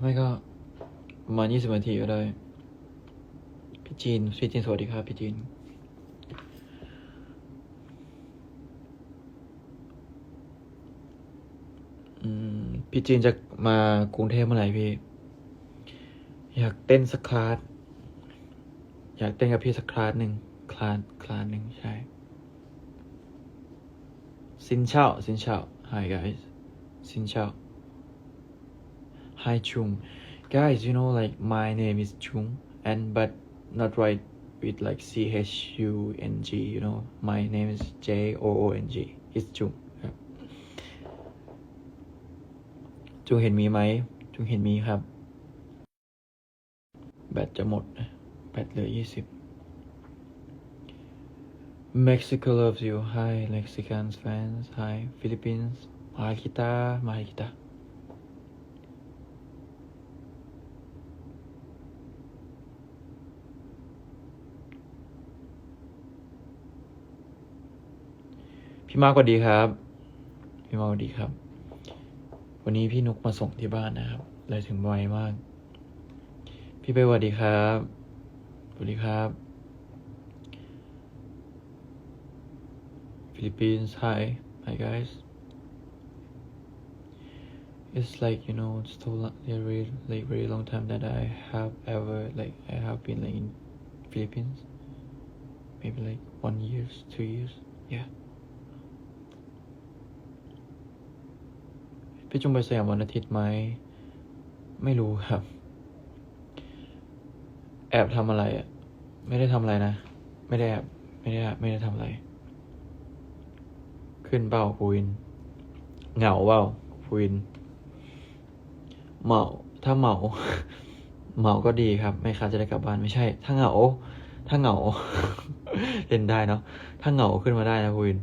ไม่ก็ประมาณยี่สิบนาทีก็ได้ พี่จีนพี่จีนสวัสดีครับพี่จีน อืม พี่จีนจะมากรุงเทพเมื่อไหร่พี่ อยากเต้นสักคลาส อยากเต้นกับพี่สักคลาสหนึ่งคลาสคลาสหนึ่งใช่สินเช่าสินเช่า hi guys สินเช่า hi Chung guys you know like my name is Chung and but not right with like C H U N G you know my name is J O O N G it's Chung ครับ จุงเห็นมีไหม จุงเห็นมีครับ แบตจะหมดนะแบตเหลือยี่สิบ Mexico loves you Hi Mexican fans Hi Philippines มาคิตามาคิตา พี่มากกว่าดีครับ พี่มากกว่าดีครับ วันนี้พี่นุกมาส่งที่บ้านนะครับเลยถึงไวมาก พี่เป้สวัสดีครับสวัสดีครับ Philippines hi hi guys it's like you know it's so lo- a very like very long time that I have ever like I have been like in Philippines maybe like one years two years yeah พี่จุงไปสยามวันอาทิตย์ไหม ไม่รู้ครับ แอบทำอะไรอะ ไม่ได้ทำอะไรนะ ไม่ได้แอบไม่ได้ไม่ได้ทำอะไร ขึ้นเปล่าพูวิน เหงาเปล่าพูวิน เหมา ถ้าเหมา เหมาก็ดีครับไม่ค้าจะได้กลับบ้านไม่ใช่ ถ้าเหงา ถ้าเหงา เล่นได้เนาะ ถ้าเหงาขึ้นมาได้นะพูวิน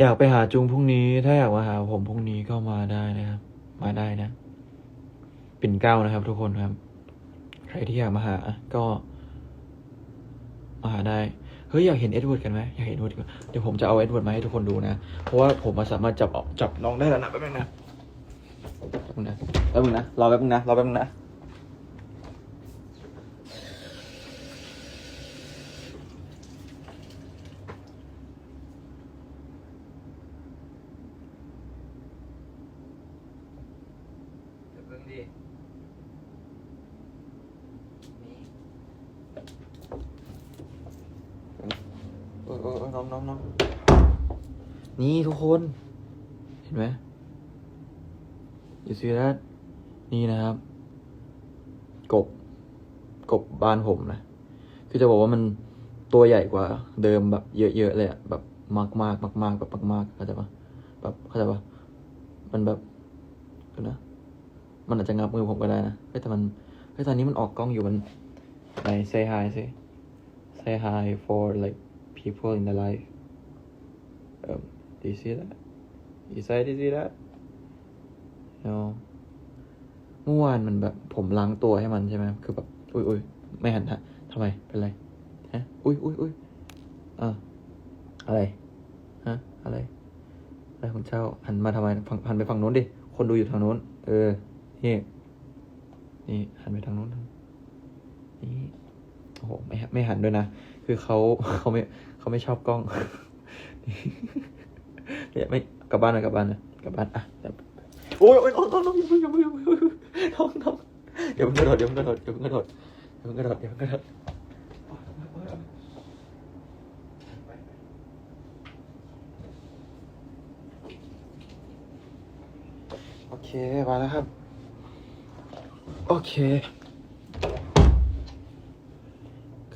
อยากไปหาจุงพรุ่งนี้ ถ้าอยากมาหาผมพรุ่งนี้ก็มาได้นะครับ มาได้นะ ปิ่นเก้านะครับ ทุกคนครับ ใครที่อยากมาหา ก็มาหาได้ เฮ้ยอยากเห็นเอ็ดเวิร์ดกันไหมอยากเห็นเอ็ดเวิร์ดเดี๋ยวผมจะเอาเอ็ดเวิร์ดมาให้ทุกคนดูนะ เพราะว่าผมมาสามารถจับออกจับน้องได้แล้วนะแป๊บนึงนะแป๊บนึงนะแป๊บนึงนะรอแป๊บนึงนะรอแป๊บนึงนะ เดี๋ยวเพิ่งดินี่ เออเออเออน้องน้องน้องนี่ทุกคน เห็นไหม you see that นี่นะครับ กบ กบบ้านผมนะ คือจะบอกว่ามันตัวใหญ่กว่า เดิมแบบเยอะๆเลยอะแบบมากมากมากมากๆแบบมากๆเข้าใจปะแบบเข้าใจปะมันแบบนะ มันอาจจะงับมือผมก็ได้นะเฮ้ยแต่มันเฮ้ยตอนนี้มันออกกล้องอยู่มันไหน say hi say say hi for like people in the life um do you see that you say do you see that no เมื่อวานมันแบบ ผมล้างตัวให้มันใช่ไหมคือแบบ อุ้ยอุ้ยไม่หันฮะทำไม เป็นไร ฮะ อุ้ยอุ้ยอุ้ยอ่าอะไร ฮะ อะไร อะไรของเจ้า หันมาทำไมฝั่งหันไปฝั่งนู้นดิ คนดูอยู่ทางนู้น เออ นี่ นี่หันไปทางนู้นนี่โอ้โหไม่ไม่หันด้วยนะ คือเขาเขาไม่ เขาไม่ชอบกล้องเนี่ยไม่กลับบ้านเลยกลับบ้านเลยกลับบ้านอะเดี๋ยวโอ้ยโอ้ยน้องน้องน้องอย่าเพิ่งอย่าเพิ่งอย่าเพิ่งน้องน้องอย่าเพิ่งกระโดดอย่าเพิ่งกระโดดอย่าเพิ่งกระโดดอย่าเพิ่งกระโดดอย่าเพิ่งกระโดดโอเคมาแล้วครับ โอเค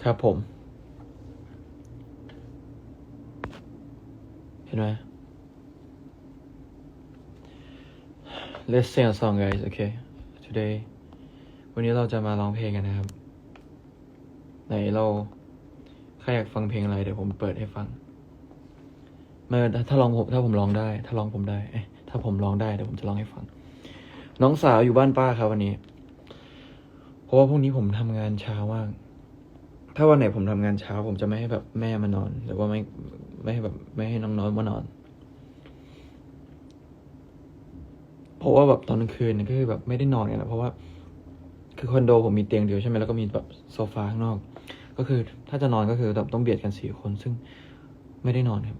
ครับผม เห็นไหม Let's sing a song guys okay today วันนี้เราจะมาร้องเพลงกันนะครับ ไหนเราใครอยากฟังเพลงอะไร เดี๋ยวผมเปิดให้ฟังไม่ถ้าลองผมถ้าผมร้องได้ ถ้าร้องผมได้ถ้าผมร้องได้เดี๋ยวผมจะร้องให้ฟัง น้องสาวอยู่บ้านป้าครับวันนี้ เพราะว่าพรุ่งนี้ผมทำงานเช้ามาก ถ้าวันไหนผมทำงานเช้า ผมจะไม่ให้แบบแม่มานอน หรือว่าไม่ ไม่ให้แบบไม่ให้น้องๆมานอน เพราะว่าแบบตอนกลางคืนก็คือแบบไม่ได้นอนกันนะเพราะว่า คือคอนโดผมมีเตียงเดียวใช่ไหมแล้วก็มีแบบโซฟาข้างนอก ก็คือถ้าจะนอนก็คือแบบต้องเบียดกันสี่คน ซึ่งไม่ได้นอนครับ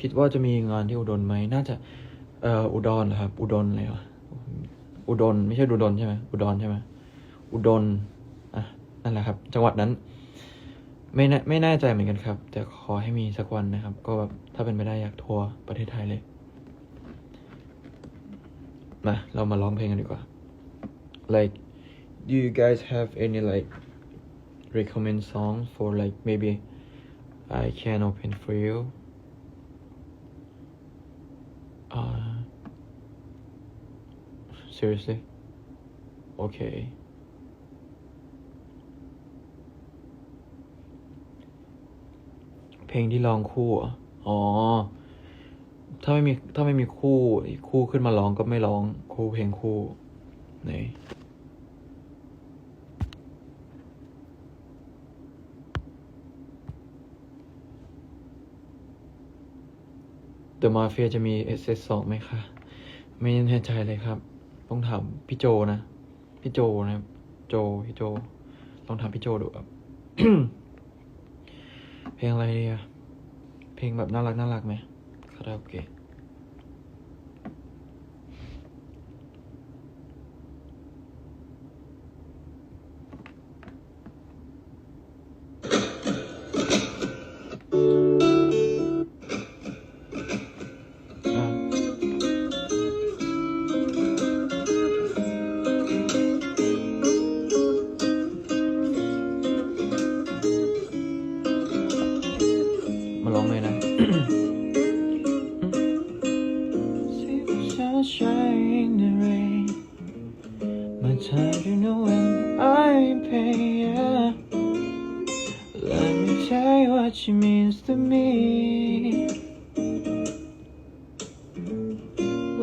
คิดว่าจะมีงานที่อุดรไหมน่าจะเอ่ออุดรเหรอครับ อุดรอะไรวะอุดรไม่ใช่อุดรใช่ไหมอุดรใช่ไหมอุดรอะนั่นแหละครับ จังหวัดนั้น ไม่แน่ไม่แน่ใจเหมือนกันครับ แต่ขอให้มีสักวันนะครับ ก็แบบถ้าเป็นไปได้อยากทัวร์ประเทศไทยเลยมาเรามาร้องเพลงกันดีกว่า like do you guys have any like recommend song for like maybe I can open for you uh seriously okay เพลงที่ร้องคู่เหรออ๋อ ถ้าไม่มีถ้าไม่มีคู่อีกคู่ขึ้นมาร้องก็ไม่ร้องคู่เพลงคู่ไหน The Mafia จะมี SS 2ไหมคะ ไม่แน่ใจเลยครับ ต้องถามพี่โจนะ พี่โจนะครับโจ พี่โจต้องถามพี่โจดูครับ เพลงอะไรดีอะเพลงแบบน่ารักน่ารักไหมคาราโอเกะ she means to me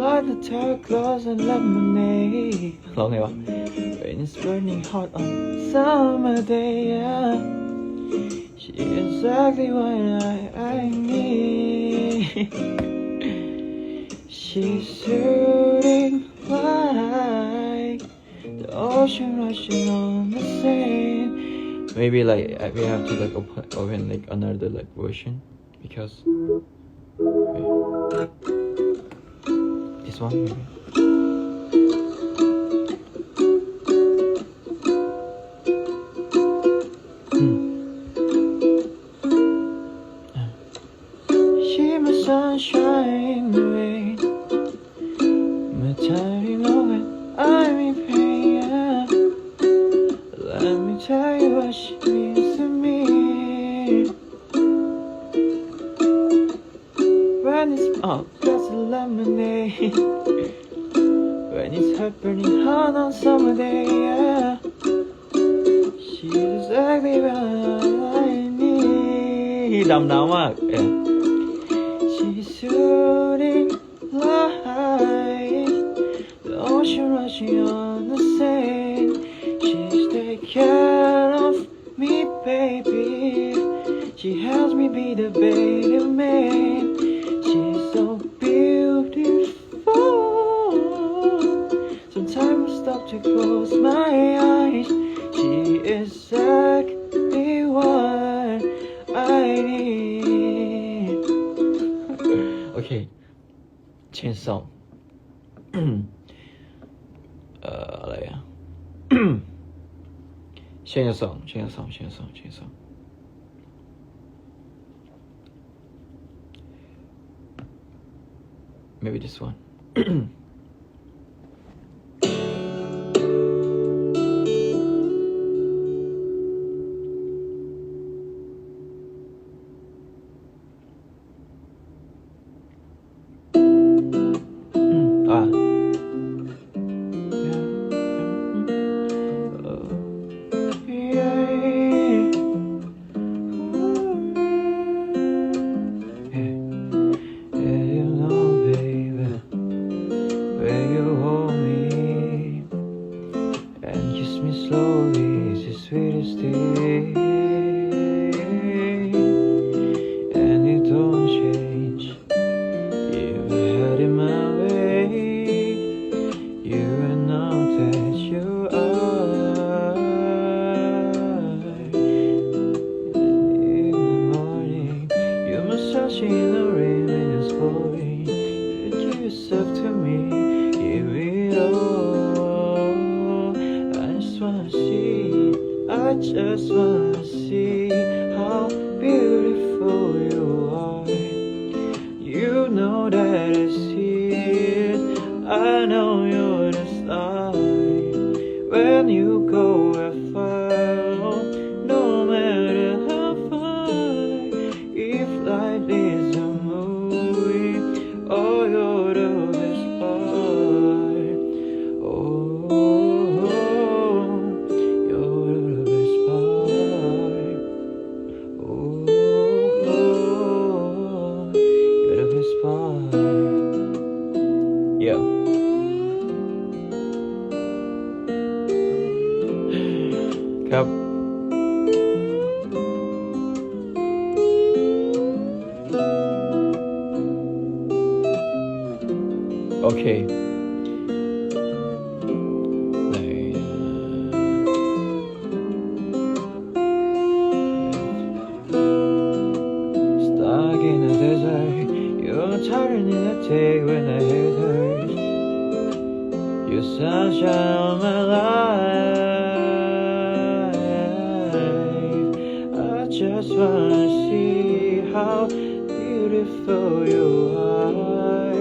Like the turquoise and lemonade ร้องไงวะ When it's burning hot on summer day yeah. She exactly what I, I need She's soothing like the ocean rushing on the sand. Maybe like we have to like open, open like another like version because wait. this one maybe. need. ดำน้ำมากเออ She's shooting like the ocean rushing on the sand. She's take care of me, baby. She helps me be the better อะ change a song change a song change a song change a song maybe this one I just wanna You're sunshine of my life I just wanna see how beautiful you are.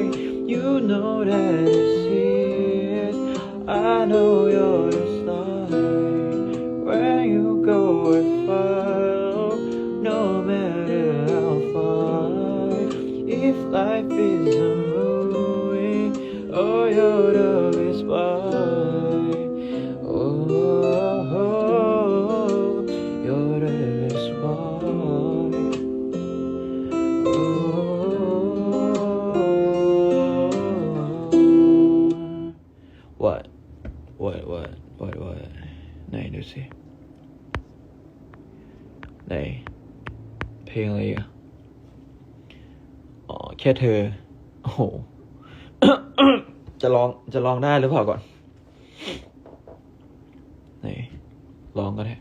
You know that I see it I know you're ค่เธอ โอ้โห จะลองจะลองได้หรือเปล่าก่อนไหนลองก็ได้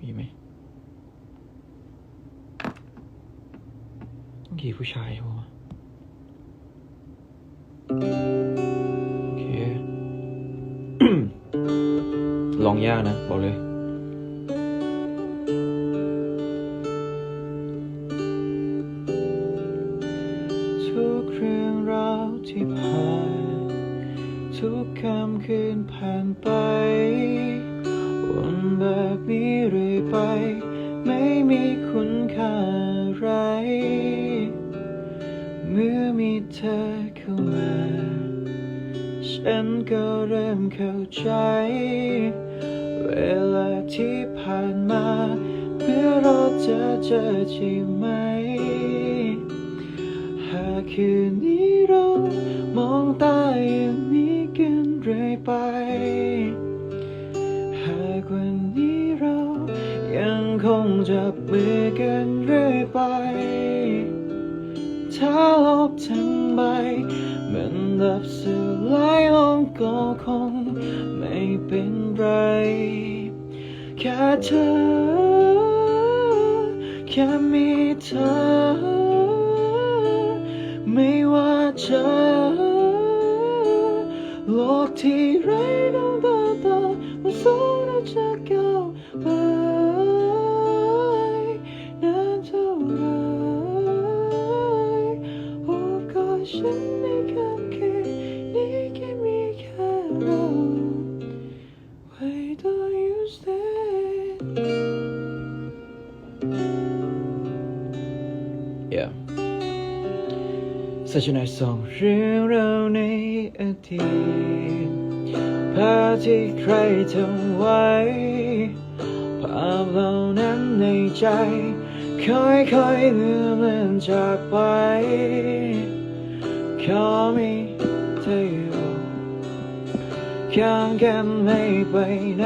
มีไหมกี่ผู้ชายวะโอเค ลองยากนะ บอกเลย ผ่านมาเมื่อเราจะเจอใช่ไหม หากคืนนี้เรามองตาอย่างนี้กันเรื่อยไป หากวันนี้เรายังคงจับมือกันเรื่อยไป ถ้าโลกทั้งใบมันดับสลายลงก็คงไม่เป็นไร แค่เธอ แค่มีเธอ ไม่ว่าจะโลกที่ไร้ดวงตาตามันสูงเราจะก้าวไป Such a nice song เรื่องราวในอดีตภาพที่ใครทำไว้ภาพเหล่านั้นในใจค่อยๆเลือนเลือนจากไปขอมีเธออยู่ข้างกันไม่ไปไหน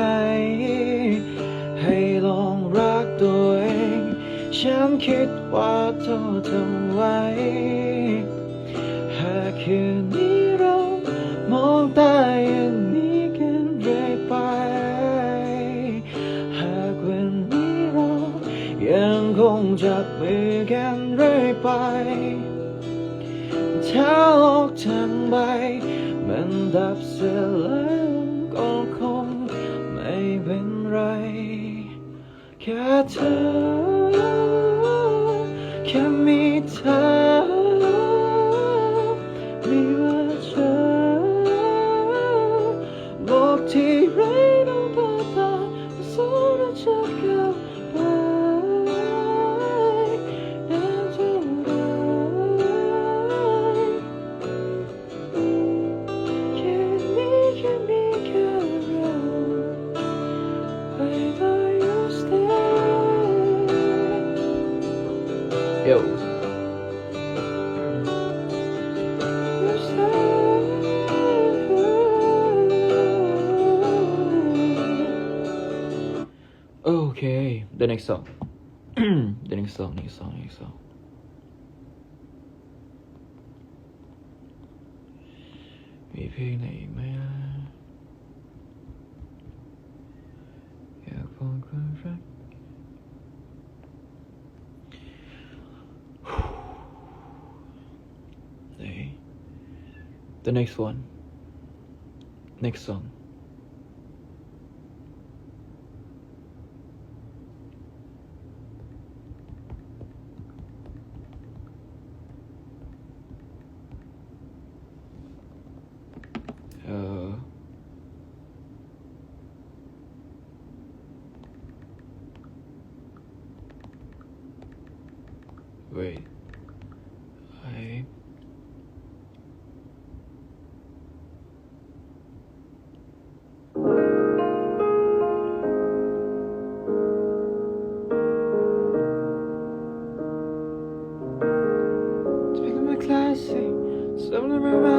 ให้ลองรักตัวเอง ฉันคิดว่าเธอทำไว้ คืนนี้เรามองตาอย่างนี้กันเรื่อยไป หากวันนี้เรายังยังคงจับมือกันเรื่อยไปถ้าโลกทั้งใบ มันดับเสียแล้วก็คงไม่เป็นไร แค่เธอ แค่มีเธอ hills. Okay, the next song. the next song, next song, next song. Vì phiên này the next one. Next song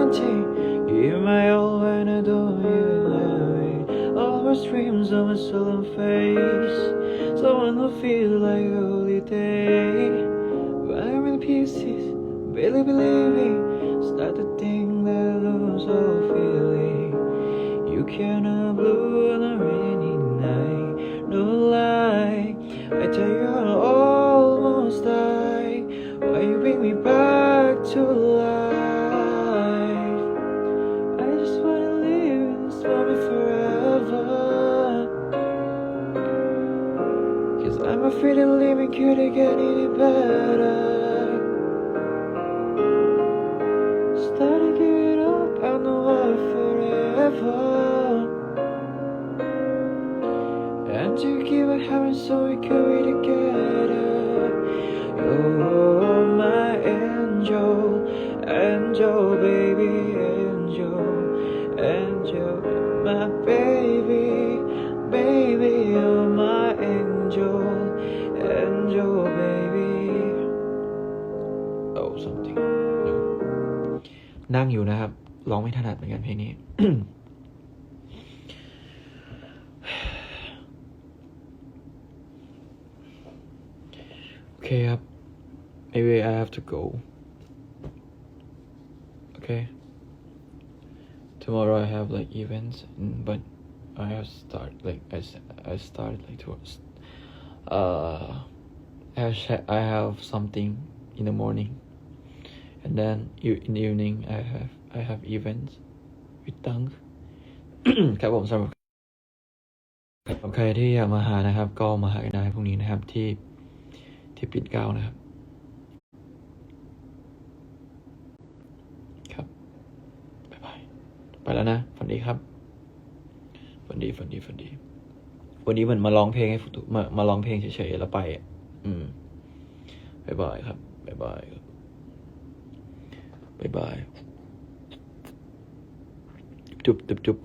romantic. Give my all when I don't even know it. All my dreams on my and face. Someone who feels like a holiday. When I'm in pieces, barely believing. Start to think that I lose all feeling. You cannot นั่งอยู่นะครับ ร้องไม่ถนัดเหมือนกันเพลงนี้ Okay,ครับ maybe I have to go. Okay. Tomorrow I have like events, mm, but I have start like I s- I started like towards. Uh, I have sh- I have something in the morning, And then you in the evening I have I have events with Dunk. ครับผมสำหรับสำหรับใครที่อยากมาหานะครับ ก็มาหากันได้พรุ่งนี้นะครับที่ที่ปิดเก้านะครับ ครับบ๊ายบายไปแล้วนะฝันดีครับฝันดีฝันดีฝันดี วันนี้เหมือนมาร้องเพลงให้ฟุตุมามาร้องเพลงเฉยๆแล้วไปอะอืมบ๊ายบายครับบ๊ายบายครับ บ๊ายบายจุ๊บจุ๊บจุ๊บ